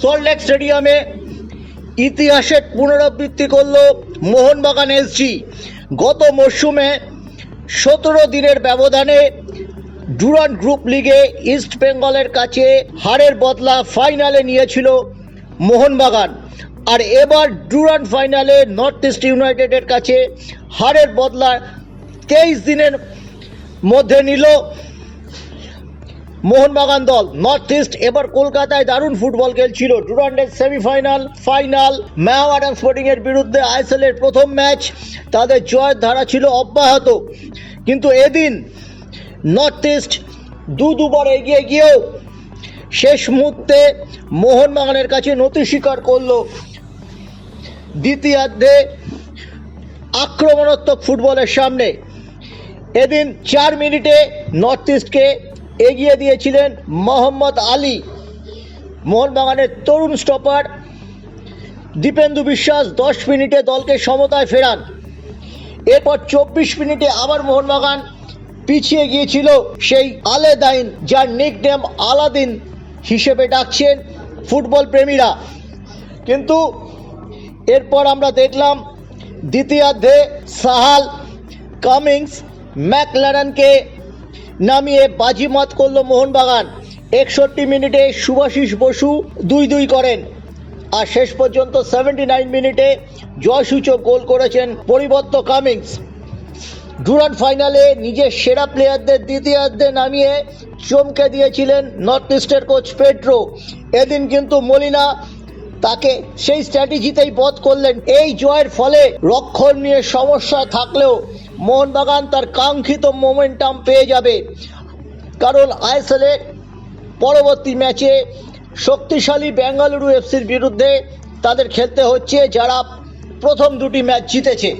সল্টলেক স্টেডিয়ামে ইতিহাসের পুনরাবৃত্তি করল মোহনবাগান এসজি গত মরশুমে সতেরো দিনের ব্যবধানে ডুরান্ট গ্রুপ লিগে ইস্ট বেঙ্গলের কাছে হারের বদলা ফাইনালে নিয়েছিল মোহনবাগান। আর এবার ডুরান্ট ফাইনালে নর্থ ইস্ট ইউনাইটেডের কাছে হারের বদলা তেইশ দিনের মধ্যে নিল মোহনবাগান দল নর্থ ইস্ট এবার কলকাতায় দারুণ ফুটবল খেলছিল। ডুরান্ডের সেমিফাইনাল ফাইনাল ম্যাওয়ার্ডান স্পোর্টিং এর বিরুদ্ধে আইএসএলের প্রথম ম্যাচ তাদের জয়ের ধারা ছিল অব্যাহত। কিন্তু এদিন নর্থ ইস্ট দু দুবার এগিয়ে গিয়েও শেষ মুহূর্তে মোহনবাগানের কাছে নতি স্বীকার করল। দ্বিতীয়ার্ধে আক্রমণাত্মক ফুটবলের সামনে। এদিন চার মিনিটে নর্থ ইস্টকে এগিয়ে দিয়েছিলেন মোহাম্মদ আলী, মোহনবাগানের তরুণ স্টপার দীপেন্দু বিশ্বাস, দশ মিনিটে দলকে সমতায় ফেরান। এরপর চব্বিশ মিনিটে আবার মোহনবাগান পিছিয়ে গিয়েছিল সেই আলেদাইন, যার নিকনেম আলাদিন হিসেবে ডাকছেন ফুটবল প্রেমীরা। কিন্তু এরপর আমরা দেখলাম দ্বিতীয়ার্ধে সাহাল, কামিংস, ম্যাকলারানকে নামিয়ে বাজিমাত করল মোহনবাগান। একষট্টি মিনিটে শুভাশিস বসু দুই দুই করেন। আর শেষ পর্যন্ত সেভেন্টি নাইন মিনিটে জয়সূচক গোল করেছেন পরিবর্ত কামিংস। ডুরান্ট ফাইনালে নিজের সেরা প্লেয়ারদের দ্বিতীয়ার্ধে নামিয়ে চমকে দিয়েছিলেন নর্থ ইস্টের কোচ পেড্রো। এদিন কিন্তু মলিনা তাকে সেই স্ট্র্যাটেজিতেই বধ করলেন। এই জয়ের ফলে রক্ষণ নিয়ে সমস্যা থাকলেও মোহনবাগান তার কাঙ্ক্ষিত মোমেন্টাম পেয়ে যাবে। কারণ আইএসএলের পরবর্তী ম্যাচে শক্তিশালী বেঙ্গালুরু এফসির বিরুদ্ধে তাদের খেলতে হচ্ছে যারা প্রথম দুটি ম্যাচ জিতেছে।